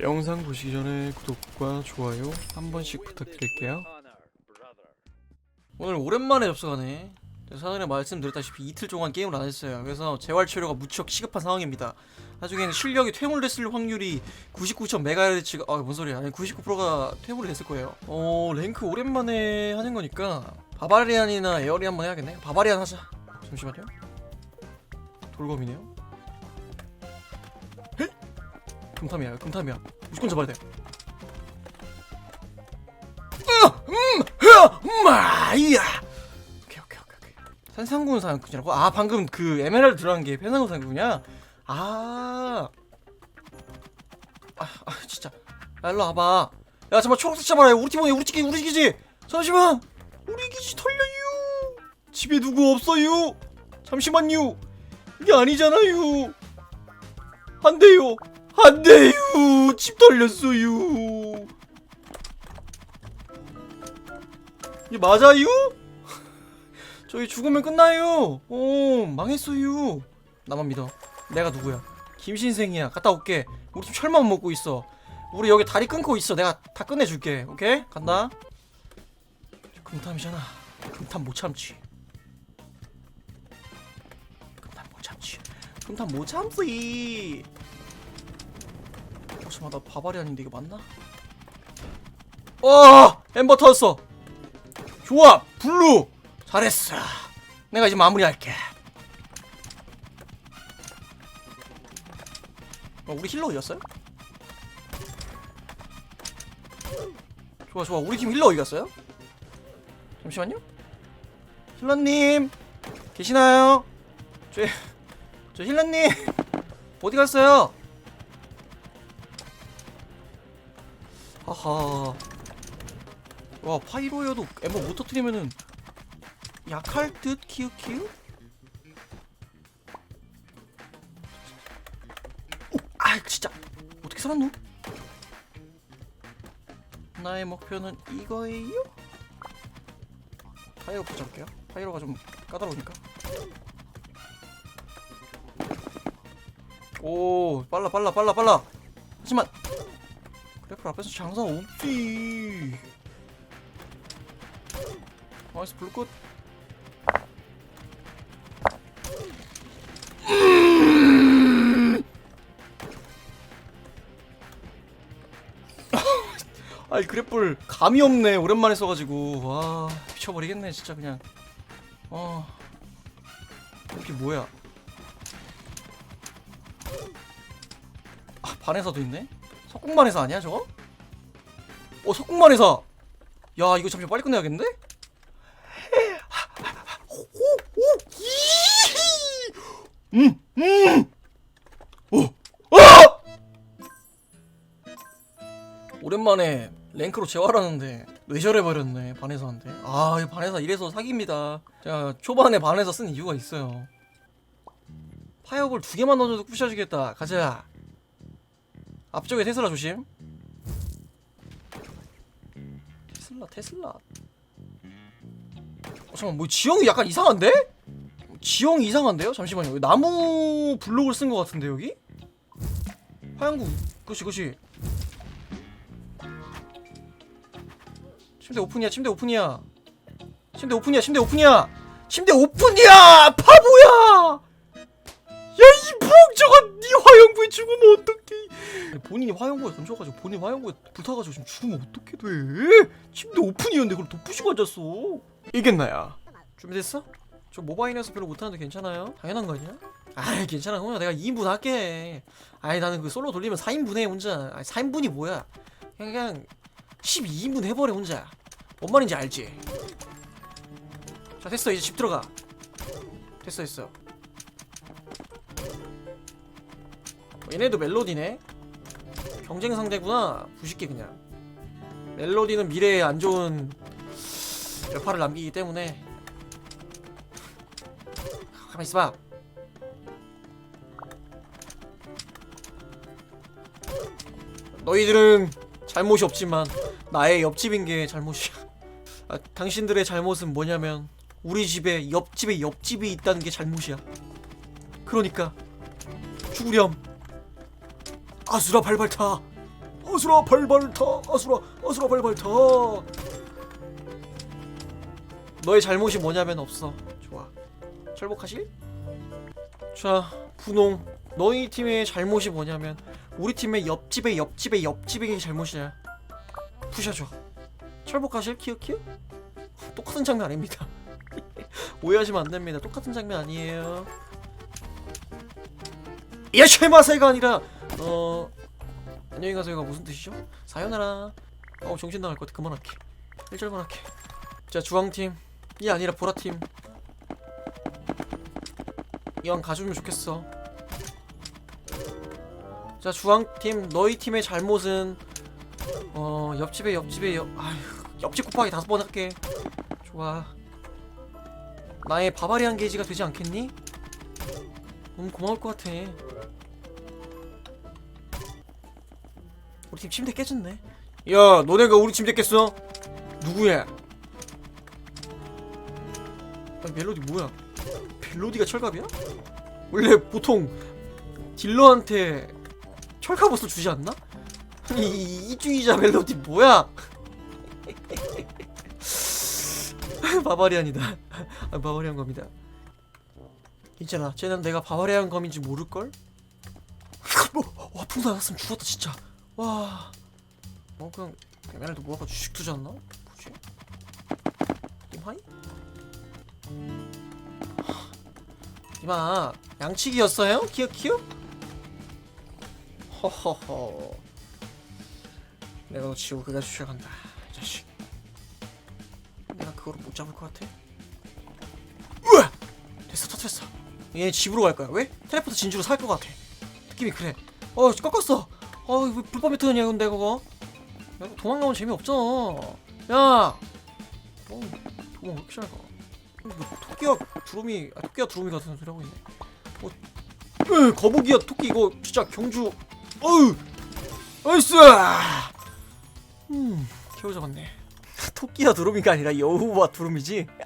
영상 보시기 전에 구독과 좋아요 한 번씩 부탁드릴게요. 오늘 오랜만에 접속하네. 사전에 말씀드렸다시피 이틀 동안 게임을 안 했어요. 그래서 재활 치료가 무척 시급한 상황입니다. 나중에는 실력이 퇴물됐을 확률이 99.메가헤르츠가 아뭔 소리야? 아니 99%가 퇴물이 됐을 거예요. 어 랭크 오랜만에 하는 거니까 바바리안이나 에어리 한번 해야겠네. 바바리안 하자. 잠시만요. 돌검이네요. 금탐이야, 금탐이야. 무조건 잡아야 돼. 으, 음, 흐, 마이야. 오케이, 오케이, 오케이, 오케이. 산상군 사냥꾼이라고? 아, 방금 그 에메랄드 들어간 게 산상군 사냥꾼이야? 아. 아, 아, 진짜. 야, 일로 와봐. 야, 잠깐 초록색 잡아라. 우리 팀원이 우리 기지, 우리 기지. 잠시만. 우리 기지 털려요. 집에 누구 없어요? 잠시만요. 이게 아니잖아요. 안 돼요. 안 돼요. 집 털렸어요. 이게 맞아요? 저희 죽으면 끝나요. 어, 망했어요. 나만 믿어. 내가 누구야? 김신생이야. 갔다 올게. 우리 팀 철만 먹고 있어. 우리 여기 다리 끊고 있어. 내가 다 끝내줄게. 오케이? 간다. 금탐이잖아. 금탐 못 참지. 금탐 못 참지. 금탐 못 참지. 어, 잠깐만 나 바바리 아닌데 이거 맞나? 어! 엠버 터졌어. 좋아, 블루. 잘했어. 내가 이제 마무리할게. 어, 우리 힐러 어디갔어요? 좋아, 좋아. 우리 팀 힐러 갔어요? 잠시만요. 힐러님 계시나요? 저, 저 힐러님 어디 갔어요? 하하. 와 파이로여도 엠버 못 터뜨리면은 약할 듯? 오, 아 진짜 어떻게 살았노? 나의 목표는 이거예요? 파이로 붙여볼게요. 파이로가 좀 까다로우니까. 오 빨라 빨라 빨라 빨라. 하지만 그 래플 앞에서 장사 없지. 나이스 불꽃. 아이 그래플 감이 없네. 오랜만에 써가지고. 와 미쳐버리겠네 진짜 그냥. 어. 이게 뭐야? 아 반에서도 있네 석궁반에서 아니야 저거? 어 석궁반에서. 야 이거 잠시 빨리 끝내야겠는데? 음, 음, 오, 아! 오랜만에 랭크로 재활하는데 뇌절해버렸네 반에서한테 아 반에서 이래서 사기입니다. 제가 초반에 반에서 쓴 이유가 있어요. 파이어볼 두 개만 넣어줘도 부셔주겠다. 가자 앞쪽에 테슬라 조심. 테슬라 테슬라. 어, 잠깐만 뭐 지형이 약간 이상한데? 지형이 이상한데요? 잠시만요. 여기 나무 블록을 쓴 것 같은데 여기? 화양구. 그시 그시 침대 오픈이야 침대 오픈이야. 침대 오픈이야 침대 오픈이야. 침대 오픈이야! 바보야 화영구에 죽으면 어떡해? 본인이 화영구에 던져가지고 본인 화영구에 불타가지고 지금 죽으면 어떻게 돼? 침대 오픈이었는데 그걸 덮으시고 앉았어. 이겠나야? 준비됐어? 저 모바일에서 별로 못하는데 괜찮아요? 당연한 거 아니야? 아이 괜찮아. 형아 내가 2인분 할게. 아이 나는 그 솔로 돌리면 4인분 해 혼자. 아이 4인분이 뭐야? 그냥, 그냥 12인분 해버려 혼자. 뭔 말인지 알지? 자 됐어. 이제 집 들어가. 됐어 됐어 얘네도 멜로디네 경쟁 상대구나 부식게 그냥 멜로디는 미래에 안 좋은 여파를 남기기 때문에 가만 있어봐 너희들은 잘못이 없지만 나의 옆집인 게 잘못이야. 아, 당신들의 잘못은 뭐냐면 우리 집에 옆집에 옆집이 있다는 게 잘못이야. 그러니까 죽으렴. 아수라 발발타. 어수라 발발 타. 어수라 어수라 발발 타. 너의 잘못이 뭐냐면 없어. 좋아. 철복하실? 자 분홍. 너희 팀의 잘못이 뭐냐면 우리 팀의 옆집의 옆집의 옆집의 잘못이야. 부셔줘. 철복하실? 키읔키읔? 똑같은 장면 아닙니다. 오해하시면 안 됩니다. 똑같은 장면 아니에요. 야 쉐마세가 아니라 어 안녕히 가세요가 무슨 뜻이죠? 사요나라. 어 정신 나갈 것 같아. 그만할게. 1절만 할게. 자 주황팀. 이 아니라 보라팀. 이왕 가주면 좋겠어. 자 주황팀. 너희 팀의 잘못은 어 옆집에 옆집에 옆 아휴 옆집 곱하기 다섯 번 할게. 좋아. 나의 바바리안 게이지가 되지 않겠니? 너무 고마울 것 같아 우리 팀 침대 깨졌네 야 너네가 우리 침대 깼어? 누구야? 아니 멜로디 뭐야 멜로디가 철갑이야? 원래 보통 딜러한테 철갑 옷을 주지 않나? 이, 이, 이주의자 멜로디 뭐야? 바바리안이다 아, 바바리안 검이다 괜찮아 쟤는 내가 바바리안 검인지 모를걸? 뭐, 와 풍선 났으면 죽었다 진짜 와 어, 그냥 얘네도 모아가 주식 않나? 뭐지? 임하이? 이마 양치기였어요? 키읔 키읔? 허허허 내가 너 지옥 그가 주셔간다 이 자식 내가 그거를 못 잡을 것 같아? 으아! 됐어 터트렸어 얘 집으로 갈 거야 왜? 텔레포트 진주로 살 것 같아 느낌이 그래 어 꺾었어 어 이거 불법 메터드냐 근데 그거? 야 이거 도망가면 재미없잖아. 야! 어, 도망 왜 이렇게 잘 가? 뭐, 토끼와 두루미 아 토끼와 두루미 같은 소리 하고 있네. 어, 으, 거북이야 토끼. 이거 진짜 경주. 어우! 나이스! 음 겨우 잡았네. 토끼와 두루미가 아니라 여우와 두루미지